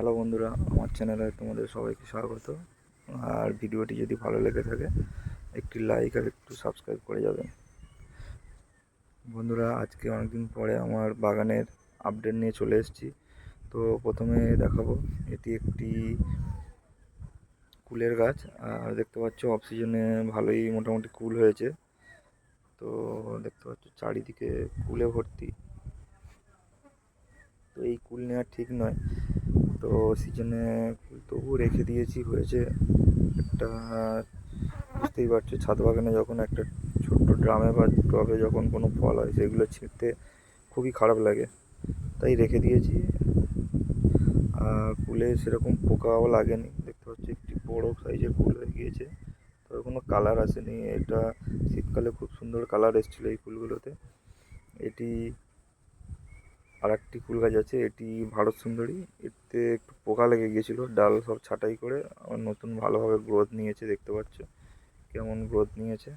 Hello বন্ধুরা, আমার চ্যানেলে তোমাদের সবাইকে স্বাগত। আর ভিডিওটি যদি ভালো লেগে থাকে, একটি লাইক আর একটু সাবস্ক্রাইব করে যাবেন বন্ধুরা, আজকে অনেকদিন পরে আমার বাগানের আপডেট নিয়ে চলে এসেছি। তো প্রথমে দেখাবো, এটি একটি কুলের গাছ। আর দেখতে পাচ্ছ অফ সিজনে ভালোই মোটামুটি কুল হয়েছে। তো দেখতে পাচ্ছ, চারিদিকে কুলে ভর্তি। তো এই কুল নেওয়া ঠিক নয়। তো সিজনে তবু রেখে দিয়েছি, হয়েছে একটা, বুঝতেই পারছ, ছাদ বাগানে যখন একটা ছোট্ট ড্রামে বা টবে যখন কোনো ফল হয়, সেগুলো ছিঁড়তে খুবই খারাপ লাগে। তাই রেখে দিয়েছি। আর কুলে সেরকম পোকাও লাগেনি। দেখতে পাচ্ছি, একটি বড় সাইজের কুল হয়ে গিয়েছে। তবে কোনো কালার আসেনি। এটা শীতকালে খুব সুন্দর কালার এসেছিল এই ফুলগুলোতে। এটি আর একটি ফুল গাছ আছে, এটি ভারত সুন্দরী। এতে একটু পোকা লেগে গিয়েছিল, ডাল সব ছাঁটাই করে আবার নতুন ভালোভাবে গ্রোথ নিয়েছে দেখতে পাচ্ছ, কেমন গ্রোথ নিয়েছে।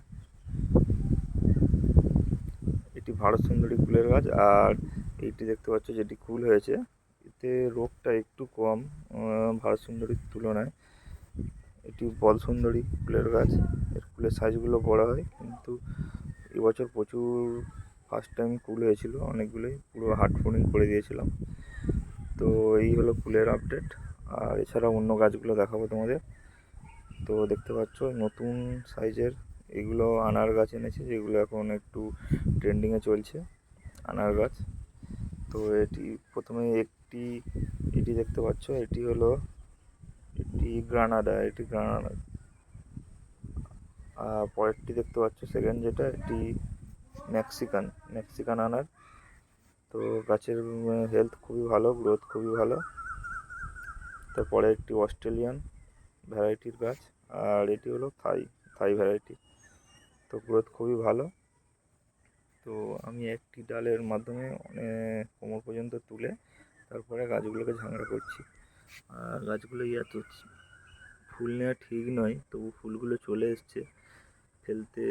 এটি ভারত সুন্দরী ফুলের গাছ আর এইটি দেখতে পাচ্ছ যেটি ফুল হয়েছে। এতে রোগটা একটু কম ভারত সুন্দরীর তুলনায়। এটি বল সুন্দরী ফুলের গাছ, এর ফুলের সাইজগুলো বড় হয়, কিন্তু এবছর প্রচুর ফার্স্ট টাইম কুল হয়েছিল, অনেকগুলোই পুরো হার্ট ফোনিং করে দিয়েছিলাম। তো এই হলো ফুলের আপডেট আর এছাড়া অন্য গাছগুলো দেখাবো তোমাদের। তো দেখতে পাচ্ছ, নতুন সাইজের এগুলো আনার গাছ এনেছে, যেগুলো এখন একটু ট্রেন্ডিংয়ে চলছে আনার গাছ। তো এটি প্রথমে একটি, এটি দেখতে পাচ্ছ, এটি হলো, এটি গ্রানাডা এটি গ্রানাডা আর পরেরটি দেখতে পাচ্ছ সেকেন্ড যেটা, এটি মেক্সিকান মেক্সিকান আনার। তো গাছের হেলথ খুবই ভালো গ্রোথ খুবই ভালো। তারপরে একটি অস্ট্রেলিয়ান ভ্যারাইটির গাছ, আর এটি হলো থাই থাই ভ্যারাইটি তো গ্রোথ খুবই ভালো। তো আমি একটি ডালের মাধ্যমে অনেক কোমর পর্যন্ত তুলে তারপরে গাছগুলোকে ঝাংড়া করছি। আর গাছগুলো ইয়া এত ফুল নেওয়া ঠিক নয়, তবু ফুলগুলো চলে এসছে। ফেলতে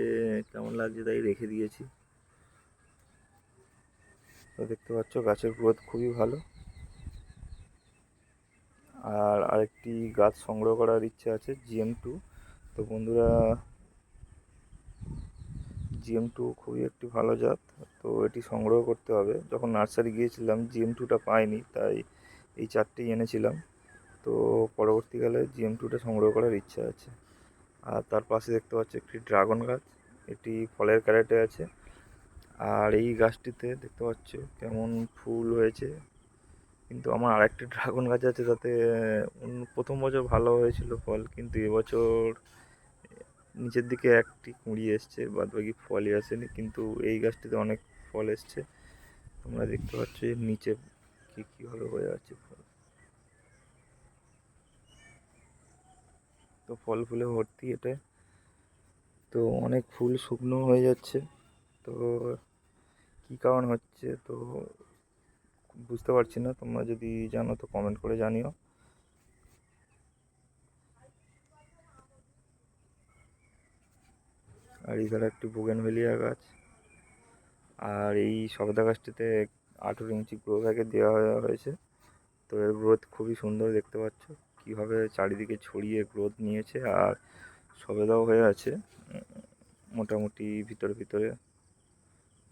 কেমন লাগছে তাই রেখে দিয়েছি। তো দেখতে পাচ্ছ গাছের গ্রোথ খুবই ভালো। আর আরেকটি গাছ সংগ্রহ করার ইচ্ছে আছে, জিএম টু। তো বন্ধুরা, জিএম টু খুবই একটি ভালো জাত, তো এটি সংগ্রহ করতে হবে। যখন নার্সারি গিয়েছিলাম, জিএম টুটা পাইনি, তাই এই চারটেই এনেছিলাম। তো পরবর্তীকালে জিএম টুটা সংগ্রহ করার ইচ্ছা আছে। আর তার পাশে দেখতে পাচ্ছি একটি ড্রাগন গাছ, এটি ফলের ক্যারেটে আছে। আর এই গাছটিতে দেখতে পাচ্ছ কেমন ফুল হয়েছে। কিন্তু আমার আরেকটি ড্রাগন গাছ আছে, তাতে প্রথম বছর ভালো হয়েছিল ফল, কিন্তু এবছর নিচের দিকে একটি কুঁড়ি এসছে বাদ বাকি ফলই আসেনি, কিন্তু এই গাছটিতে অনেক ফল এসছে। তোমরা দেখতে পাচ্ছ এর নিচে কী কীভাবে হয়ে আছে ফল। তো ফল ফুলে ভর্তি এটা। তো অনেক ফুল শুকনো হয়ে যাচ্ছে। তো কী কারণ হচ্ছে তো বুঝতে পারছি না, তোমরা যদি জানো তো কমেন্ট করে জানিও। আর এছাড়া একটি বুগেনভেলিয়া গাছ। আর এই সবেদা গাছটিতে আঠেরো ইঞ্চি গ্রো ব্যাগে দেওয়া হয়ে- হয়েছে। তো এর গ্রোথ খুবই সুন্দর দেখতে পাচ্ছ। কীভাবে চারিদিকে ছড়িয়ে গ্রোথ নিয়েছে আর সবেদাও হয়ে আছে। মোটামুটি ভিতরে ভিতরে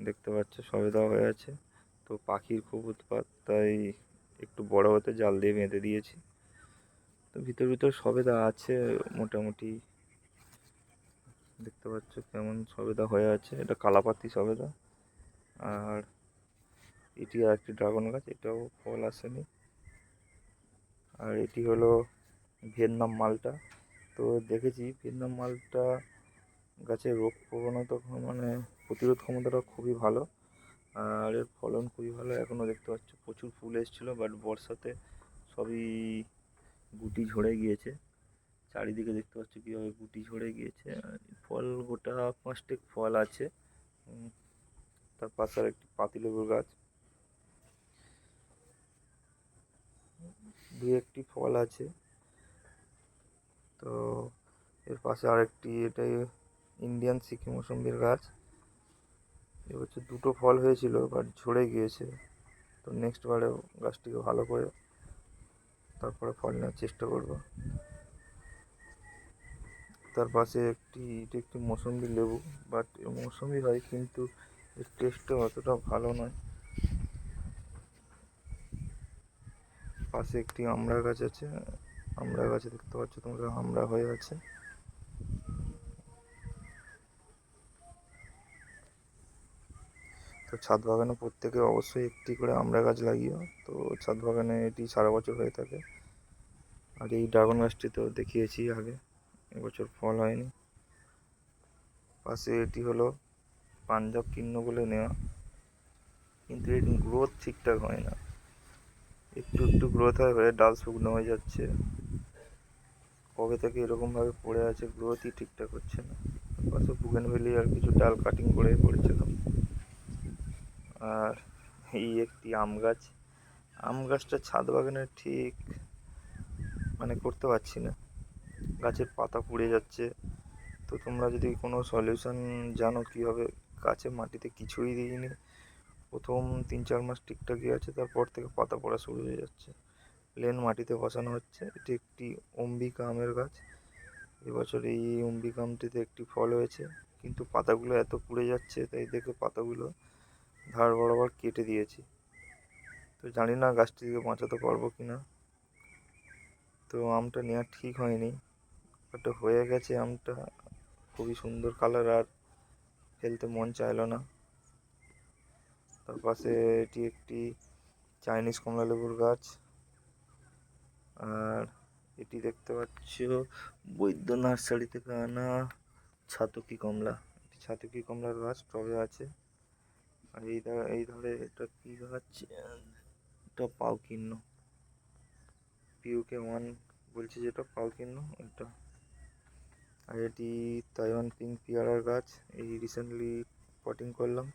দেখতে পাচ্ছ সবেদাও হয়ে আছে। তো পাখির খুব উৎপাত, তাই একটু বড় হতে জাল দিয়ে বেঁধে দিয়েছি। তো ভিতর ভিতর সবেদা আছে, মোটামুটি। দেখতে পাচ্ছ কেমন সবেদা হয়ে আছে। এটা কালাপাতি সবেদা আর এটি আর একটি ড্রাগন গাছ, এটাও ফল আসেনি। আর এটি হলো ভিয়েতনাম মালটা। তো দেখেছি, ভিয়েতনাম মালটা গাছের রোগ প্রবণতা মানে প্রতিরোধ ক্ষমতাটা খুবই ভালো, আর এর ফলন খুবই ভালো। এখনও দেখতে পাচ্ছ, প্রচুর ফুল এসেছিল বাট বর্ষাতে সবই গুটি ঝরে গিয়েছে। চারিদিকে দেখতে পাচ্ছ কীভাবে গুটি ঝরে গিয়েছে। ফল, গোটা পাঁচটেক ফল আছে। তার পাশে আর একটি পাতিলেবুর গাছ। দু একটি ফল আছে। তো এর পাশে আরেকটি, এটাই ইন্ডিয়ান সিকি মৌসম্বির গাছ। এবছর দুটো ফল হয়েছিল বাট ঝরে গিয়েছে। তো নেক্সট বারে গাছটিকে ভালো করে তারপরে ফল নেওয়ার চেষ্টা করব। তার পাশে একটি, এটি একটি মৌসুম্বি লেবু বাট মৌসুম্বি হয় কিন্তু এর টেস্টটা অতটা ভালো নয়। পাশে একটি আমড়া গাছ আছে, আমড়া গাছে দেখতে পাচ্ছ তোমরা, আমড়া হয়ে আছে। তো ছাদ বাগানে প্রত্যেকে অবশ্যই একটি করে আমড়া গাছ লাগিও। তো ছাদ বাগানে এটি সারা বছর হয়ে থাকে। আর এই ড্রাগন গাছটি তো দেখিয়েছি আগে, এবছর ফল হয়নি। পাশে এটি হলো পাঞ্জাব কিন্ন বলে নেওয়া। কিন্তু এর গ্রোথ ঠিকঠাক হয় না। একটু একটু গ্রোথ হয়, হয়ে ডাল শুকনো হয়ে যাচ্ছে। কবে থেকে এরকমভাবে পড়ে আছে গ্রোথই ঠিকঠাক হচ্ছে না। পাশে বুগেনভেলি আর কিছু ডাল কাটিং করে পড়েছিলাম। আর এই একটি আম গাছ। আম গাছটা ছাদ বাগানের ঠিক মানে করতে পারছি না। গাছের পাতা পুড়ে যাচ্ছে। তো তোমরা যদি কোনো সলিউশন জানো কীভাবে গাছে মাটিতে কিছুই দিইনি, প্রথম তিন চার মাস ঠিকঠাকই আছে, তারপর থেকে পাতা পড়া শুরু হয়ে যাচ্ছে। প্লেন মাটিতে বসানো হচ্ছে। এটি একটি অম্বিকা আমের গাছ। এবছর এই অম্বিকা আমটিতে একটি ফল হয়েছে। কিন্তু পাতাগুলো এত পুড়ে যাচ্ছে, তাই দেখে পাতাগুলো ধার বরাবর কেটে দিয়েছি। তো জানি না গাছটিকে বাঁচাতে পারব কি না তো আমটা নেওয়া ঠিক হয়নি। বাট হয়ে গেছে আমটা। খুবই সুন্দর কালার আর ফেলতে মন চাইলো না। তার পাশে এটি একটি চাইনিজ কমলা লেবুর গাছ। আর এটি দেখতে পাচ্ছ বৈদ্য নার্সারি থেকে আনা ছাতকি কমলা। ছাতকি কমলার গাছ, টবে আছে। আর এই ধারে এই ধারে এটা কী গাছ এটা পাউকিন্ন পিউকে ওয়ান বলছে যেটা পাউকিন্ন এটা। আর এটি তাইওয়ান পিঙ্ক পেয়ারার গাছ, এই রিসেন্টলি পটিং করলাম।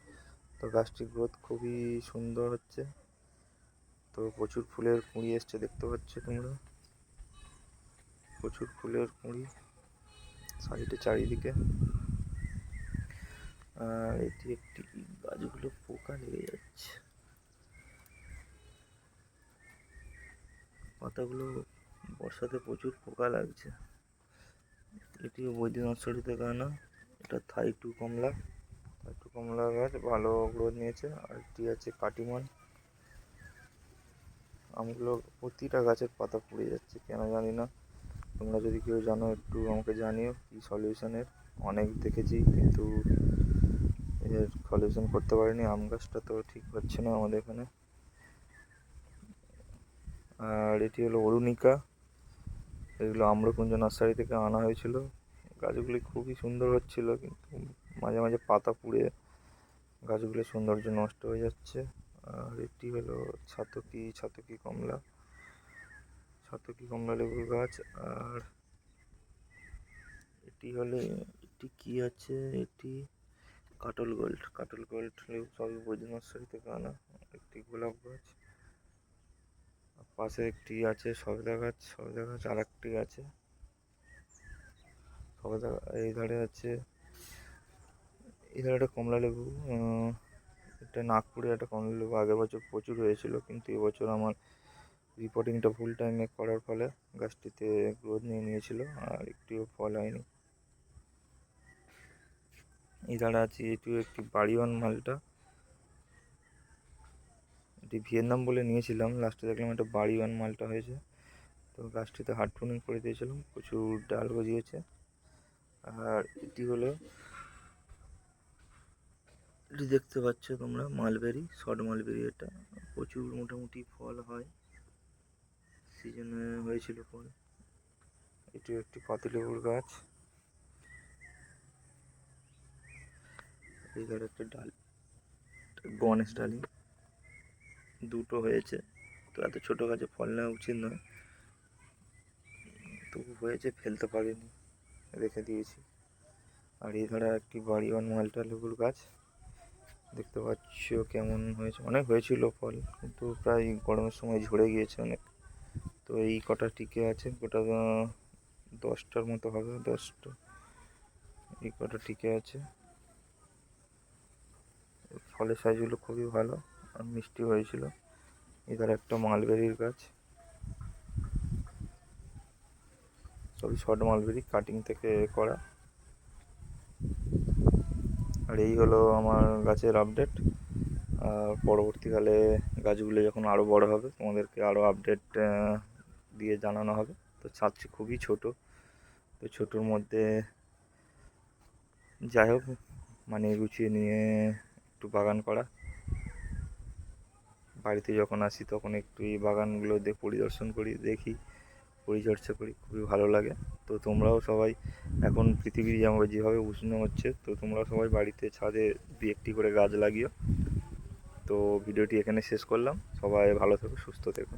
তো গাছটির গ্রোথ খুবই সুন্দর হচ্ছে। তো প্রচুর ফুলের কুঁড়ি এসছে, দেখতে পাচ্ছ তোমরা? প্রচুর ফুলের কুঁড়ি, সাইডে চারিদিকে। এটি একটি গাছগুলো পোকা লেগে যাচ্ছে। পাতাগুলো বর্ষাতে প্রচুর পোকা লাগছে। এটিও বৈদ্য নার্সারি থেকে আনা এটা থাই টু কমলা। থাই টু কমলা গাছ ভালো গ্রোথ নিয়েছে। আর একটি আছে কাটিমন। আমগুলো প্রতিটা গাছের পাতা পুড়ে যাচ্ছে, কেন জানি না। তোমরা যদি কেউ জানো, একটু আমাকে জানিও কী সলিউশনের অনেক দেখেছি, কিন্তু এর সলিউশন করতে পারিনি, আম গাছটা তো ঠিক হচ্ছে না আমাদের এখানে। আর এটি হলো অরুণিকা। এগুলো আম্রকুঞ্জ নার্সারি থেকে আনা হয়েছিল। গাছগুলি খুবই সুন্দর হচ্ছিল, কিন্তু মাঝে মাঝে পাতা পুড়ে গাছগুলির সৌন্দর্য নষ্ট হয়ে যাচ্ছে। আর এটি হলো ছাতকি ছাতকি কমলা ছাতকি কমলা লেবুর গাছ। আর এটি হলে, এটি কি আছে? এটি কাটল গোল্ড কাটল গোল্ড সবই বৈদ্য নার্সারি থেকে আনা একটি গোলাপ গাছ। পাশে একটি আছে সবেদা গাছ সবেদা গাছ আর একটি আছে। সবেদা, এই ধারে আছে, এই ধারে একটা কমলা লেবু এটা নাগপুরে একটা কমলা লেবু, আগের বছর প্রচুর হয়েছিল, কিন্তু এবছর আমার রিপোর্টিংটা ফুল টাইমে করার ফলে গাছটিতে গ্রোথ নিয়ে নিয়েছিল, আর একটিও ফল হয়নি। এই ধারে আছে এটিও একটি বাড়িওয়ান মালটা। এটি ভিয়েতনাম বলে নিয়েছিলাম লাস্টে দেখলাম এটা বাড়িওয়ান মালটা হয়েছে। তো গাছটিতে হার্ড করে দিয়েছিলাম, প্রচুর ডাল গজিয়েছে। আর এটি হলো, এটি দেখতে পাচ্ছ তোমরা, মালবেরি শর্ট মালবেরি এটা। প্রচুর মোটামুটি ফল হয়। সিজনে হয়েছিল ফল। এটি একটি পাতিলেবুর গাছ। এই ধারে একটা ডাল। গণেশ ডালি দুটো হয়েছে। তো এত ছোটো গাছে ফল নেওয়া উচিত নয়। তবু হয়েছে, ফেলতে পারিনি, রেখে দিয়েছি। আর এই ধারে একটি বাড়িওয়ান মালটা লেবুর গাছ। দেখতে পাচ্ছ কেমন হয়েছে। অনেক হয়েছিল ফল, কিন্তু প্রায় গরমের সময় ঝরে গিয়েছে অনেক। তো এই কটা টিকে আছে, গোটা দশটার মতো হবে, দশটা। এই কটা টিকে আছে। ফলের সাইজগুলো খুবই ভালো আর মিষ্টি হয়েছিল। এধারে একটা মালবেরির গাছ। সবই শর্ট মালবেরি কাটিং থেকে করা। আর এই হলো আমার গাছের আপডেট আর পরবর্তীকালে গাছগুলো যখন আরও বড় হবে, তোমাদেরকে আরও আপডেট দিয়ে জানানো হবে। তো ছাদটি খুবই ছোট। তো ছোটোর মধ্যে যাই হোক মানে গুছিয়ে নিয়ে একটু বাগান করা বাড়িতে যখন আসি তখন একটু এই বাগানগুলো পরিদর্শন করি, দেখি, পরিচর্যা করি, খুবই ভালো লাগে। তো তোমরাও সবাই এখন পৃথিবী যেমন যেভাবে উষ্ণ হচ্ছে, তো তোমরা সবাই বাড়িতে ছাদে দু একটি করে গাছ লাগিও। তো ভিডিওটি এখানে শেষ করলাম। সবাই ভালো থেকো, সুস্থ থেকো।